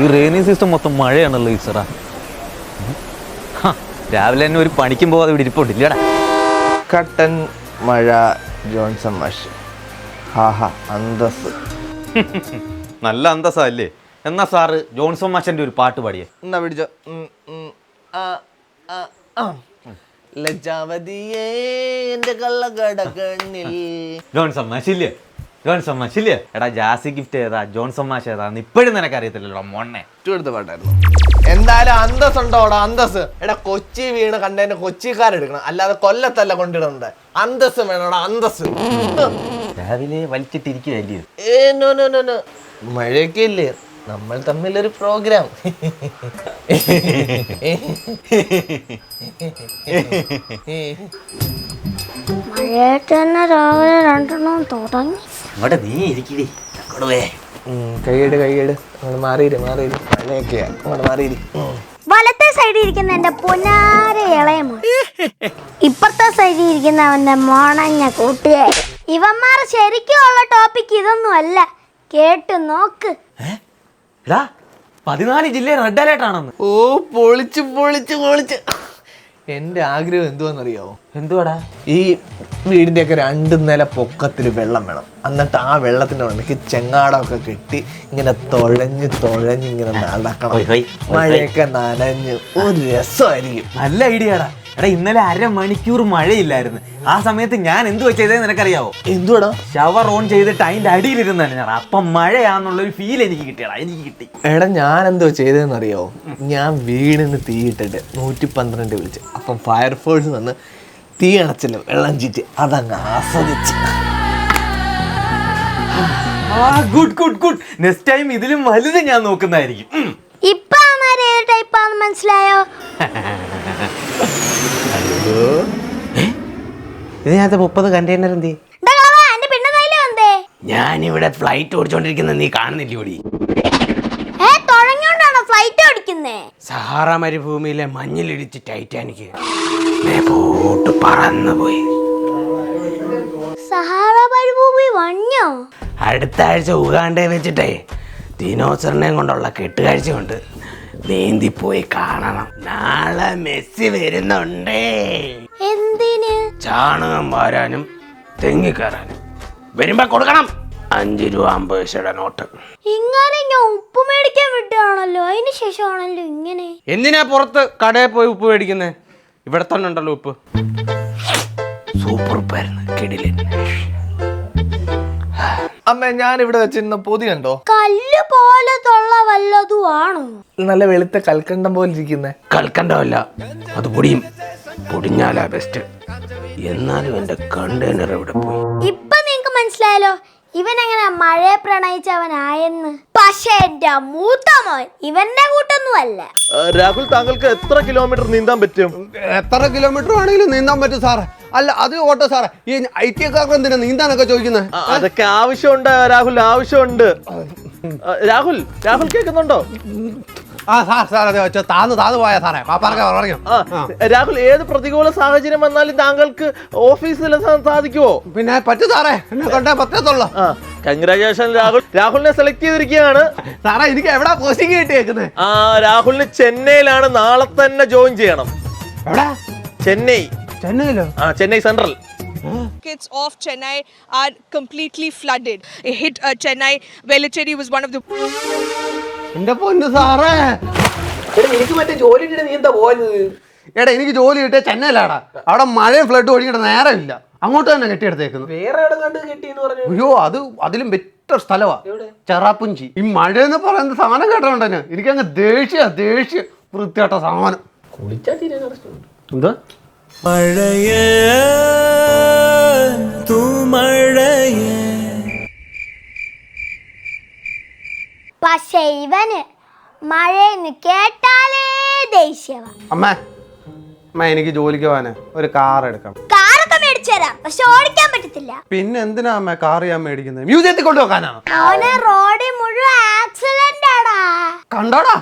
ഈ rainy season മൊത്തം മഴയാണല്ലോ ഈസറാ രാവിലെ തന്നെ ഒരു പണിക്കും പോവാതെ ഇവിടെ ഇരിപ്പുണ്ടില്ലടാ കട്ടൻ മഴ ജോൺസൺ മാഷ്. ഹാഹാ അന്തസ് നല്ല അന്തസ്സല്ലേ എന്നാ സാറ് ജോൺസൺ മാഷന്റെ ഒരു പാട്ട് പാടിയേ. എന്നാ പിടിച്ചോ. ഉം, ഉം, ആ, ആ, ആ. ലജ്ജാവതിയേ എന്റെ കള്ള ജോൺസൺ മാഷില്ലേ? ജോൺസൺ ഇല്ലേ? എടാ ജാസി ഗിഫ്റ്റ് ഏതാ? ജോൺസൺ മാഷ് ഏതാന്ന് ഇപ്പോഴും നിനക്ക് അറിയത്തില്ലല്ലോ മോണ്ണെ എടുത്ത പാട്ടായിരുന്നു. എന്തായാലും അന്തസ് ഉണ്ടോടാ അന്തസ്? എടാ കൊച്ചി വീണ് കണ്ടതിന് കൊച്ചിക്കാരെടുക്കണം. അല്ലാതെ കൊല്ലത്തല്ല കൊണ്ടിടുന്നത്. അന്തസ് വേണോടാ അന്തസ്. രാവിലെ വലിച്ചിട്ടിരിക്കുകയല്ലേ? ഏ നോ നോ നോ നോ. മഴയൊക്കെ ഇല്ലേ നമ്മൾ തമ്മിലൊരു പ്രോഗ്രാം. മഴയായിട്ട് തന്നെ രാവിലെ രണ്ടെണ്ണം തുടങ്ങി. ഇവിടെ നീ ഇരിക്കടി. കൊടുവേ കൈയ്യട് കൈയ്യട് അങ്ങോട്ട് മാറിയിര് മാറിയിര്. മഴയൊക്കെയാ അങ്ങോട്ട് മാറിയിര്. വലത്തെ സൈഡിൽ ഇരിക്കുന്ന എന്റെ പുനാര ഇളയമോ ഇപ്പുറത്തെ സൈഡിൽ ഇരിക്കുന്ന അവന്റെ മോണഞ്ഞ കൂട്ടിയെ ഇവന്മാർ ശരിക്കും ഉള്ള ടോപ്പിക് ഇതൊന്നും അല്ല കേട്ട് നോക്ക്. എടാ പതിനാല് ജില്ല റെഡ് അലേർട്ട് ആണെന്ന് ഓ പൊളിച്ച് പൊളിച്ച് പൊളിച്ച്. എന്റെ ആഗ്രഹം എന്തുവാന്നറിയാവോ? എന്തുവാടാ? ഈ വീടിന്റെ ഒക്കെ രണ്ട് നില പൊക്കത്തിൽ വെള്ളം വേണം. എന്നിട്ട് ആ വെള്ളത്തിന്റെ ഉണ്ടെങ്കിൽ ചെങ്ങാടമൊക്കെ കെട്ടി ഇങ്ങനെ തുഴഞ്ഞ് തുഴഞ്ഞ് ഇങ്ങനെ നടക്കണം. മഴയൊക്കെ നനഞ്ഞ് ഒരു രസമായിരിക്കും. നല്ല ഐഡിയ ആടാ എടാ ഇന്നലെ അരമണിക്കൂർ മഴയില്ലായിരുന്നു. ആ സമയത്ത് ഞാൻ എന്ത് ചെയ്തതെന്ന് നിനക്കറിയാവോ? എന്തുവാടാ? ഷവർ ഓൺ ചെയ്തിട്ട് അതിന്റെ അടിയിലിരുന്നാണ് ഞാൻ അപ്പം മഴയാന്നുള്ള ഒരു ഫീൽ എനിക്ക് കിട്ടിയടാ എനിക്ക് കിട്ടി. എടാ ഞാൻ എന്തോ ചെയ്തതെന്ന് അറിയാവോ ഞാൻ വീടിന് തീയിട്ടിട്ട് നൂറ്റി പന്ത്രണ്ട് വിളിച്ച്. അപ്പം ഫയർഫോഴ്സ് വന്ന് തീ അടച്ചില്ല വെള്ളം ചീറ്റ് അതങ്ങ് ആസ്വദിച്ച്. ആ good good good next time ഇതിലും വലുത് ഞാൻ നോക്കുന്നതായിരിക്കും. ഇപ്പൊ അവന്മാർ ഇതിനകത്ത് മുപ്പത് കണ്ടെയ്നർ എന്ത് ഞാനിവിടെ ഫ്ലൈറ്റ് ഓടിച്ചോണ്ടിരിക്കുന്ന. നീ ഏ തുഴഞ്ഞോണ്ടാണോ ഫ്ലൈറ്റ് ഓടിക്കുന്നേ? സഹാറ മരുഭൂമിയിലെ മഞ്ഞിലിടിച്ച് ടൈറ്റാനിക് പോട്ട് പറന്നു പോയി. സഹാറ മരുഭൂമി മഞ്ഞോ? അടുത്ത ആഴ്ച ഉഗാണ്ടേ വെച്ചിട്ടേ ദിനോസറിനെയും കൊണ്ടുള്ള കെട്ടുകാഴ്ചയുണ്ട്. നീന്തിപ്പോയി കാണണം. നാളെ മെസ്സി വരുന്നുണ്ടേ. എന്തിന്? ചാണകം വാരാനും തെങ്ങിക്കയറാനും വരുമ്പോ കൊടുക്കണം. അഞ്ചു രൂപ അമ്പത് പൈസയുടെ നോട്ട്. ഇങ്ങനെ ഞാൻ ഉപ്പ് മേടിക്കാൻ വിട്ടാണല്ലോ അതിന് ശേഷമാണല്ലോ ഇങ്ങനെ. എന്തിനാ പുറത്ത് കടയിൽ പോയി ഉപ്പ് മേടിക്കുന്നേ? ഇവിടെ തന്നെ ഉണ്ടല്ലോ ഉപ്പ്. സൂപ്പർ ഉപ്പായിരുന്നു. കിടിലൻ. അമ്മ ഞാൻ ഇവിടെ വെച്ചിരുന്ന പൊതി കണ്ടോ? കല്ല് പോലെ തൊള്ള വല്ലതും ആണോ നല്ല വെളുത്ത കൽക്കണ്ടം പോലെ ഇരിക്കുന്നേ. കൽക്കണ്ടമല്ല അത് പൊടിയും പൊടിഞ്ഞാലാ ബെസ്റ്റ് എന്നാലും എന്റെ കണ്ടെയ്നർ എവിടെ പോയി? ഇപ്പൊ നിങ്ങക്ക് മനസ്സിലായല്ലോ ഇവൻ എങ്ങനെ മഴയെ പ്രണയിച്ചവനായെന്ന്. പക്ഷെ എന്റെ മൂത്ത മോൻ ഇവന്റെ കൂട്ടൊന്നും അല്ല രാഹുൽ താങ്കൾക്ക് എത്ര കിലോമീറ്റർ നീന്താൻ പറ്റും? എത്ര കിലോമീറ്റർ ആണെങ്കിലും നീന്താൻ പറ്റും സാറേ. അല്ല അത് ഓട്ടോ സാറേ. ഈ ഐ ടി കാർക്ക് എന്തിനാ നീന്താനൊക്കെ ചോദിക്കുന്നത് ആ, അതൊക്കെ ആവശ്യമുണ്ട് രാഹുൽ ആവശ്യമുണ്ട്. ആ, രാഹുൽ രാഹുൽ കേൾക്കുന്നുണ്ടോ? ആ സാർ സാർ അതെ വെച്ചോ താന്ന് താന്ന് പോയാ സാറേ. പാപ്പാർക്ക് പറഞ്ഞു? ആ, രാഹുൽ ഏത് പ്രതികൂല സാഹചര്യം വന്നാലും താങ്കൾക്ക് ഓഫീസിൽ സാധിക്കുമോ പിന്നെ പറ്റും സാറേ എന്നെ കൊണ്ടേ പറ്റത്തുള്ളൂ. ആ കൺഗ്രാജുലേഷൻ രാഹുൽ. രാഹുലിനെ സെലക്ട് ചെയ്തിരിക്കുകയാണ്. സാറേ എനിക്ക് എവിടാ പോസ്റ്റിംഗ് കിട്ടിയേക്കുന്നത് ആ രാഹുലിന് ചെന്നൈയിലാണ് നാളെ തന്നെ ജോയിൻ ചെയ്യണം. എവിടാ? ചെന്നൈ. ചെന്നൈയിലോ? ആ Chennai central. Pockets of Chennai are completely flooded. It hit uh, Chennai. Velachery was one of the എന്റെ പൊന്നു സാറേ. എനിക്ക് മറ്റേ ജോലി നീ എന്താ പോയത്? എടാ എനിക്ക് ജോലി കിട്ടിയ ചെന്നൈയിലാടാ. അവിടെ മഴയും ഫ്ലഡ് ഒഴിഞ്ഞിട്ട് നേരം ഇല്ല അങ്ങോട്ട് തന്നെ കെട്ടിയെടുത്തേക്കുന്നു. വേറെ എവിടെ കണ്ട് കിട്ടിയെന്ന് പറഞ്ഞു? അയ്യോ അത് അതിലും ബെറ്റർ സ്ഥലമാ ചെറാപ്പുഞ്ചി. ഈ മഴ എന്ന് പറയുന്ന സാധനം കേട്ടോണ്ടെന്നെ എനിക്കങ്ങ് ദേഷ്യ ദേഷ്യ വൃത്തിയാട്ട സാധനം. എന്താ പക്ഷെ ഇവന് മഴയെന്ന് കേട്ടാലേ ദേഷ്യവ. അമ്മ അമ്മ എനിക്ക് ജോലിക്ക് പോവാന് ഒരു കാർ എടുക്കണം കാറൊക്കെ മേടിച്ചു തരാം പക്ഷെ ഓടിക്കാൻ പറ്റത്തില്ല. പിന്നെ എന്തിനാ അമ്മ കാർ ഞാൻ മേടിക്കുന്നത്? മ്യൂസിയത്തിൽ കൊണ്ടുപോക്കാനാണോ അവന് റോഡിൽ മുഴുവൻ ആക്സിഡന്റ് ആടാ. കണ്ടോടാ?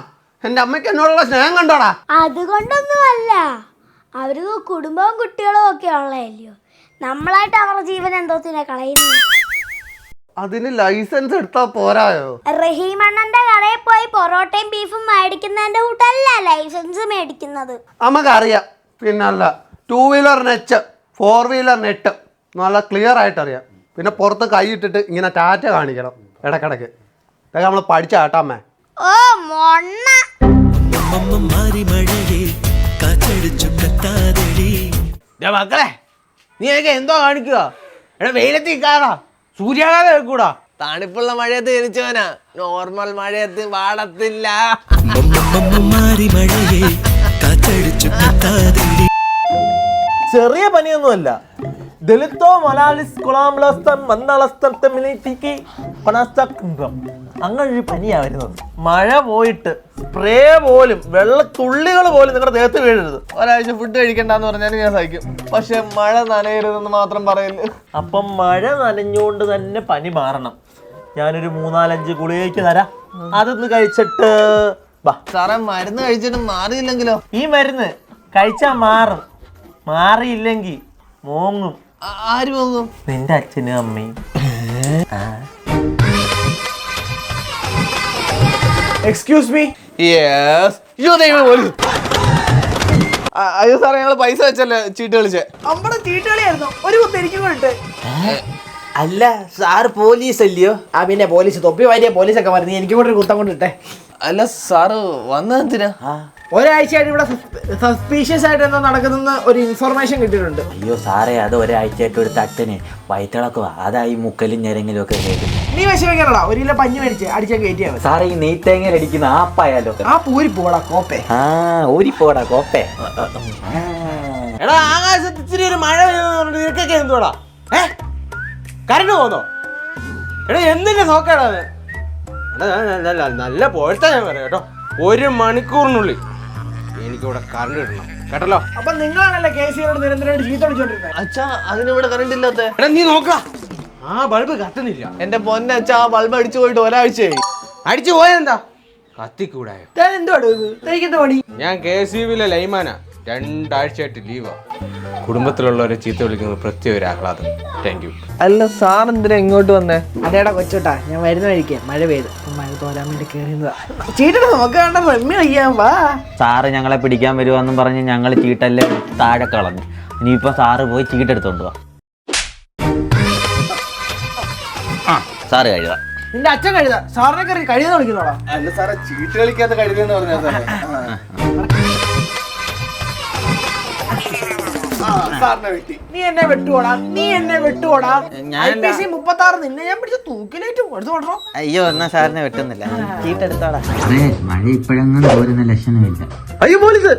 എന്റെ അമ്മയ്ക്ക് എന്നോടുള്ള സ്നേഹം കണ്ടോടാ? അതുകൊണ്ടൊന്നും അവർക്ക് കുടുംബവും കുട്ടികളും ഒക്കെ ഉള്ളതല്ലയോ നമ്മളായിട്ട് അവരുടെ ജീവൻ എന്തോത്തിനെ കളയുന്നു. അതിന് ലൈസൻസ് എടുത്താ പോരായോ? റഹീമണ്ണന്റെ കടയിൽ പോയി പൊറോട്ടയും ബീഫും മേടിക്കുന്നതിന്റെ കൂട്ടല്ല ലൈസൻസ് മേടിക്കുന്നത്. നമുക്കറിയാം. പിന്നല്ല ടൂ വീലർ നെച്ച് ഫോർ വീലർ നെറ്റ് നല്ല ക്ലിയർ ആയിട്ട് അറിയാം പിന്നെ പുറത്ത് കൈ ഇട്ടിട്ട് ഇങ്ങനെ ടാറ്റ കാണിക്കണം ഇടക്കിടക്ക് ഇതൊക്കെ നമ്മൾ പഠിച്ച ആട്ടാമ്മേ ഓ മൊണ്ണ. മാറി മഴയെ കാറ്റടിച്ചു കത്താതടി ഡേ മക്കളെ നീ എനിക്ക് എന്തോ കാണിക്കുക എടാ വെയിലത്ത് നിൽക്കാതാ സൂര്യാഘാതം കൂടാ തണുപ്പുള്ള മഴയത്ത് ജനിച്ചവനാ. നോർമൽ മഴയത്ത് പാടത്തില്ല ചെറിയ പനിയൊന്നുമല്ല. ദളിത്തോ മലാലിസ് കുളാംലസ്തം മന്ദളസ്തം തമ്മിലേക്ക് പണസ്തം അങ്ങനെ പനിയാ വരുന്നത്. മഴ പോയിട്ട് സ്പ്രേ പോലും വെള്ളത്തുള്ളികൾ പോലും നിങ്ങളുടെ ദേഹത്ത് വീഴരുത്. ഒരാഴ്ച ഫുഡ് കഴിക്കണ്ടെന്ന് പറഞ്ഞാൽ ഞാൻ സഹിക്കും. പക്ഷെ മഴ നനയരുതെന്ന് മാത്രം പറയില്ല അപ്പം മഴ നനഞ്ഞുകൊണ്ട് തന്നെ പനി മാറണം. ഞാനൊരു മൂന്നാലഞ്ച് ഗുളികയ്ക്ക് തരാം. അതൊന്ന് കഴിച്ചിട്ട് സാറേ മരുന്ന് കഴിച്ചിട്ട് മാറിയില്ലെങ്കിലോ? ഈ മരുന്ന് കഴിച്ചാ മാറും. മാറിയില്ലെങ്കിൽ മോങ്ങും. ആര് മോങ്ങും? നിന്റെ അച്ഛനും അമ്മയും. എക്സ്ക്യൂസ് മീ യെസ് അയ്യോ ദൈവം പോലും അയ്യോ സാറേ ഞങ്ങൾ പൈസ വെച്ചല്ലേ ചീട്ട് കളിച്ചേ? നമ്മുടെ ചീട്ടുകളിയായിരുന്നു ഒരു കുത്ത് എനിക്ക് കൊണ്ടിട്ട് അല്ല സാർ പോലീസ് അല്ലയോ? ആ പിന്നെ പോലീസ് തൊപ്പി വാരിയ പോലീസൊക്കെ പറഞ്ഞു എനിക്ക് കൂടെ ഒരു കുത്തം കൊണ്ടിട്ടെ അല്ല സാറ് വന്നതിനാ ഒരാഴ്ചയായിട്ട് ഇവിടെ സസ്പീഷ്യസ് ആയിട്ട് എന്താ നടക്കുന്ന ഒരു ഇൻഫർമേഷൻ കിട്ടിയിട്ടുണ്ട്. അയ്യോ സാറേ അത് ഒരാഴ്ചയായിട്ട് ഒരു തട്ടിന് വയറ്റിളക്കുക അതായി മുക്കലും ഞെരങ്ങിലും ഒക്കെ കേൾക്കും നീ വിഷമിക്കണടാ ഒരു കിലോ പഞ്ഞി മേടിച്ച് അടിച്ചാൽ കയറ്റിയാ മതി. സാറേ ഈ നെയ്ത്തേങ്ങയിൽ അടിക്കുന്ന ആപ്പായാലോ ആ പൂരി പോടാ കോപ്പേ. ആ ഊരിപ്പോടാ കോപ്പേ. എടാ ആകാശത്ത് ഇച്ചിരി ഒരു മഴ വരുന്നത് പറഞ്ഞിട്ട് നിനക്കൊക്കെ എന്തുവാടാ? ഏ? കരണ്ട് പോന്നോ? എടാ എന്തിന്റെ നോക്കാടാ അത്? എടാ, ഞാൻ- ഞാൻ- ഞാൻ- നല്ല പോഴത്തെ ഞാൻ പറയാം കേട്ടോ. ഒരു മണിക്കൂറിനുള്ളിൽ എനിക്കിവിടെ കറണ്ട് ഇടണം കേട്ടല്ലോ? അപ്പൊ നിങ്ങളാണല്ലേ കെ സി നിരന്തരമായിട്ട് ചീത്ത വിളിച്ചോണ്ടിരുന്നത്? അച്ഛാ അതിനിവിടെ കറണ്ട് ഇല്ലാത്ത എടാ നീ നോക്ക. ആ ബൾബ് കത്തുന്നില്ല. എന്റെ പൊന്നച്ഛാ ആ ബൾബ് അടിച്ചു പോയിട്ട് ഒരാഴ്ചയായി. അടിച്ചു പോയെന്താ കത്തിക്കൂടായോ? പണി? ഞാൻ കെ സി ബിയിലെ ലൈമാനാ. രണ്ടാഴ്ചയായിട്ട് ലീവാ. കുടുംബത്തിലുള്ളവരെ ചീത്ത വിളിക്കുന്നത് പ്രത്യേക ഒരു ആഹ്ലാദം. താങ്ക് യു അല്ല സാർ എന്തിനാ ഇങ്ങോട്ട് വന്നേ? അതേടാ കൊച്ചോട്ടാ ഞാൻ വരുന്ന വഴിക്ക്. മഴ പെയ്ത്. മഴ തോരാൻ വേണ്ടി കയറിയതാ ചീട്ടിട്ട് നമുക്ക് വേണ്ട റമ്മി കളിക്കാൻ വാ. സാറ് ഞങ്ങളെ പിടിക്കാൻ വരുവാന്നും പറഞ്ഞ് ഞങ്ങൾ ചീട്ടല്ലേ താഴെ കളഞ്ഞു. ഇനിയിപ്പോ സാറ് പോയി ചീട്ടെടുത്തോണ്ട് വാ. സാറ് കഴുത നിന്റെ അച്ഛൻ കഴുത സാറിനെ കറി കഴുത വിളിക്കുന്നോടാ അല്ല സാറെ ചീട്ട് കളിക്കാത്ത കഴുതെന്ന് എന്ന് സാറേ. സാറിനെ വെട്ടി. നീ എന്നെ വെട്ടുവോടാ? നീ എന്നെ വെട്ടുവോടാ? ഞാൻ മുപ്പത്തി ആറ് നിന്നെ ഞാൻ പിടിച്ച തൂക്കിലേറ്റും എടുത്തു കൊണ്ടോ അയ്യോ എന്നാ സാറിനെ വെട്ടുന്നില്ല. ചീട്ടെടുത്തോടാ മഴ ഇപ്പോഴൊന്നും തോരുന്ന ലക്ഷണമില്ല. അയ്യോ പോലീസ്.